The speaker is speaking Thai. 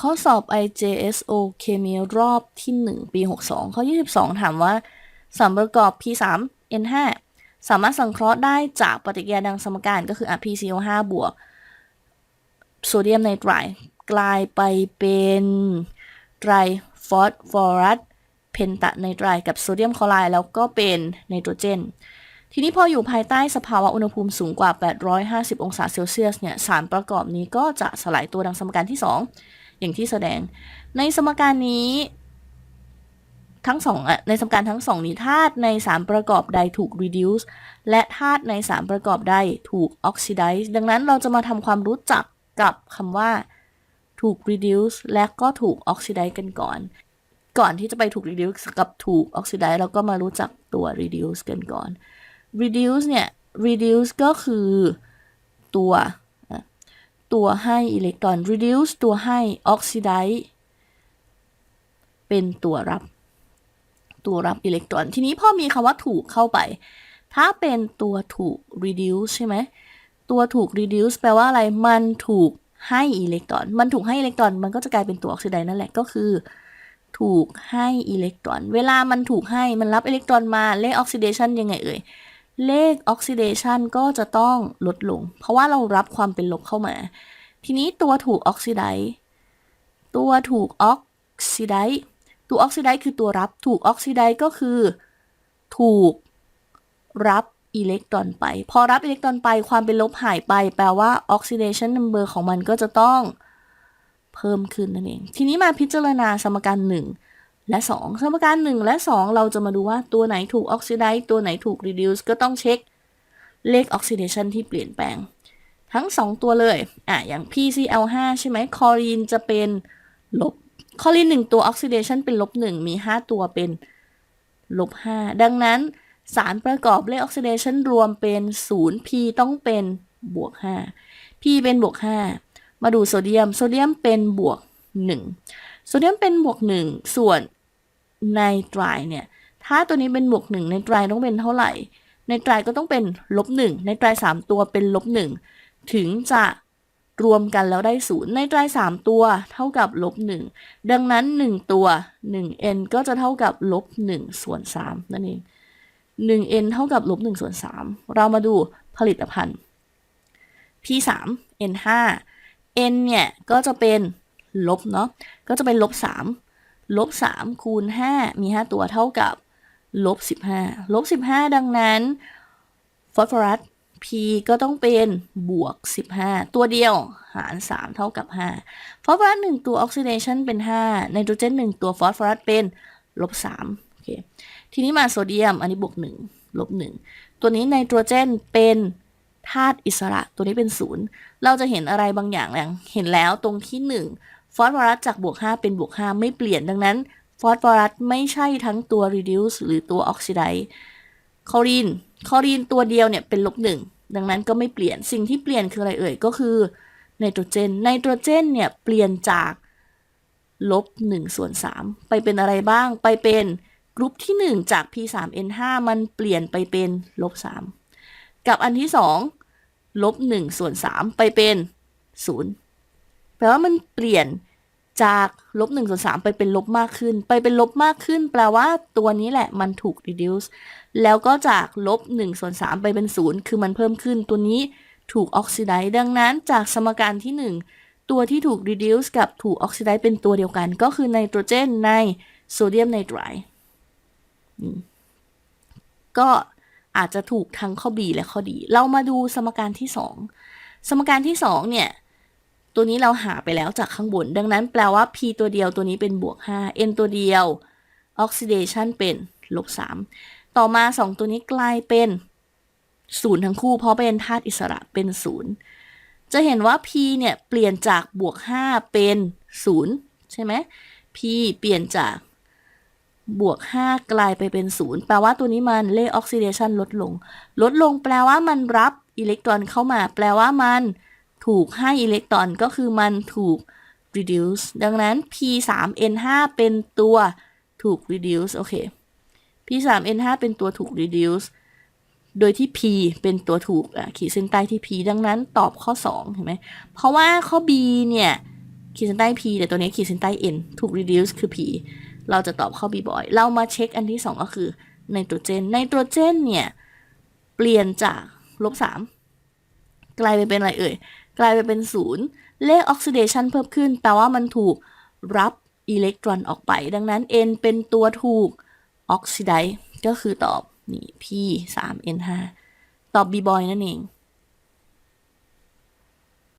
ข้อสอบ IJSO เคมีรอบที่ 1 ปี 62 ข้อ 22 ถามว่าสารประกอบ P3 N5 สามารถสังเคราะห์ได้จากปฏิกิริยาดังสมการก็คือ PCO5 บวกโซเดียมไนไตรด์กลายไปเป็นไตรฟอสฟอรัสเพนตะไนไตรด์กับโซเดียมคลอไรด์แล้วก็เป็นไนโตรเจน ทีนี้พออยู่ภายใต้สภาวะอุณหภูมิสูงกว่า 850 องศาเซลเซียสเนี่ย สารประกอบนี้ก็จะสลายตัวดังสมการที่ 2 อย่างที่แสดง ในสมการนี้ทั้งสองอะในสมการทั้งสองนี้ธาตุในสารประกอบใดถูก reduce และธาตุในสารประกอบใดถูก oxidize ดังนั้นเราจะมาทำความรู้จักกับคำว่าถูก reduce และก็ถูก oxidize กันก่อน ก่อนที่จะไปถูก reduce กับถูก oxidize เราก็มารู้จักตัว reduce กันก่อน reduce เนี่ย reduce ก็คือตัว ตัวให้อิเล็กตรอน reduce ตัวให้ oxidize เป็นตัวรับ ตัวรับอิเล็กตรอน ทีนี้พอมีคำว่าถูกเข้าไป ถ้าเป็นตัวถูก reduce ใช่ไหม ตัวถูก reduce แปลว่าอะไร มันถูกให้อิเล็กตรอน มันถูกให้อิเล็กตรอน มันก็จะกลายเป็นตัวออกซิไดซ์นั่นแหละ ก็คือ ถูกให้อิเล็กตรอน เวลามันถูกให้ มันรับอิเล็กตรอนมา เลขออกซิเดชันยังไงเอ่ย เลขออกซิเดชันก็จะต้องลดลง เพราะว่าเรารับความเป็นลบเข้ามา ทีนี้ตัวถูกออกซิไดซ์ตัวถูกออกซิไดซ์ตัวออกซิไดซ์คือตัวรับถูกออกซิไดซ์ก็คือ ถูกรับอิเล็กตรอนไป พอรับอิเล็กตรอนไปความเป็นลบหายไป แปลว่า oxidation number ของมันก็จะต้องเพิ่มขึ้นนั่นเอง ทีนี้มาพิจารณาสมการ1 และ2สมการ 1 และ 2 เราจะมาดูว่าตัวไหนถูก oxidize ตัวไหนถูก reduce ก็ต้องเช็คเลข oxidation ที่เปลี่ยนแปลง ทั้ง 2 ตัวเลย อะ อย่าง PCl5 ใช่ไหมคอรีนจะเป็นลบคอรีน 1 ตัว oxidation เป็นลบ 1 มี 5 ตัวเป็นลบ 5 ดังนั้นสารประกอบเลขออกซิเดชันรวมเป็น 0 P ต้องเป็นบวก 5 P เป็นบวก 5 มาดูโซเดียม โซเดียมเป็นบวก 1 โซเดียมเป็นบวก 1 ส่วน ไนไตรเนี่ย ถ้าตัวนี้เป็นบวก1ไนไตรต้องเป็นเท่าไหร่ไนไตรก็ต้องเป็นลบ1ไนไตร3ตัวเป็นลบ1ถึงจะรวมกันแล้วได้0ไนไตร3ตัวเท่ากับลบ1ดังนั้น1ตัว 1n ก็จะเท่ากับลบ1ส่วน3นั่นเอง 1n เท่ากับลบ1ส่วน3เรามาดูผลิตภัณฑ์ p3 n5 n เนี่ย ก็จะเป็นลบเนาะก็จะเป็นลบ3 ลบ3คูณ 5 มี 5 ตัวเท่ากับลบ15ลบ15 ดังนั้นฟอสฟอรัส p ก็ต้องเป็นบวก 15 ตัวเดียวหาร 3 เท่ากับ 5 ฟอสฟอรัส 1 ตัวออกซิเดชันเป็น 5 ไนโตรเจน 1 ตัวฟอสฟอรัสเป็นลบ3โอเคทีนี้มาโซเดียม อันนี้บวก 1 ลบ 1 ตัวนี้ไนโตรเจนเป็นธาตุอิสระตัวนี้เป็น 0 เราจะเห็นอะไรบางอย่างแล้วเห็นแล้วตรงที่ 1 ฟอสฟอรัสจากบวก 5 เป็นบวก 5 ไม่เปลี่ยนดังนั้น ฟอสฟอรัสไม่ใช่ทั้งตัว reduce หรือตัว oxidize คอรีน คอรีนตัวเดียวเนี่ยเป็นลบ1ดังนั้นก็ไม่เปลี่ยน สิ่งที่เปลี่ยนคืออะไรเอ่ย ก็คือไนโตรเจน ไนโตรเจนเนี่ยเปลี่ยนจากลบ1ส่วน3ไปเป็นอะไรบ้าง ไปเป็นกรุ๊ปที่ 1 จาก P3N5 มันเปลี่ยนไปเป็นลบ3กับอันที่ 2ลบ1ส่วน3ไปเป็น 0 แปลว่ามันเปลี่ยนจากลบ1ส่วน3ไปเป็นลบมากขึ้น ไปเป็นลบมากขึ้น แปลว่าตัวนี้แหละมันถูก reduce แล้วก็จากลบ1ส่วน3ไปเป็น0คือมันเพิ่มขึ้น ตัวนี้ถูก oxidize ดังนั้นจากสมการที่1ตัวที่ถูก reduce กับถูก oxidize เป็นตัวเดียวกัน ก็คือไนโตรเจนในโซเดียมไนไตรด์ก็อาจจะถูกทั้งข้อ B และข้อ D เรามาดูสมการที่ 2 สมการที่ 2 เนี่ย ตัวนี้เราหาไปแล้วจากข้างบน ดังนั้นแปลว่า P ตัวเดียวตัวนี้เป็นบวก 5 N ตัวเดียว oxidation เป็นลบ 3 ต่อมา 2 ตัวนี้กลายเป็น0ทั้งคู่เพราะเป็นธาตุอิสระเป็น0จะเห็นว่า P เนี่ย เปลี่ยนจากบวก 5 เป็น0ใช่ไหม P เปลี่ยนจากบวก 5 กลายไปเป็น0แปลว่าตัวนี้มันเลขออกซิเดชันลดลง ลดลงแปลว่ามันรับอิเล็กตรอนเข้ามา แปลว่ามัน ถูกให้อิเล็กตรอนก็คือมันถูก reduce ดังนั้น P3N5 เป็นตัวถูก reduce โอเค P3N5 เป็นตัวถูก reduce โดยที่ P เป็นตัวถูกขีดเส้นใต้ที่ P ดังนั้นตอบข้อ 2 เห็นไหม เพราะว่าข้อ B เนี่ย ขีดเส้นใต้ p แต่ตัวนี้ขีดเส้นใต้ n ถูก reduce คือ p เราจะตอบข้อ b boy เรามาเช็คอันที่สองก็คือไนโตรเจนไนโตรเจนเนี่ย เปลี่ยนจากลบสามกลายไปเป็นอะไรเอ่ย กลายไปเป็นศูนย์เลขออกซิเดชันเพิ่มขึ้น แปลว่ามันถูกรับอิเล็กตรอนออกไป ดังนั้น n เป็นตัวถูกออกซิไดก็คือตอบนี่ p 3 n 5ตอบ b บอยนั่นเอง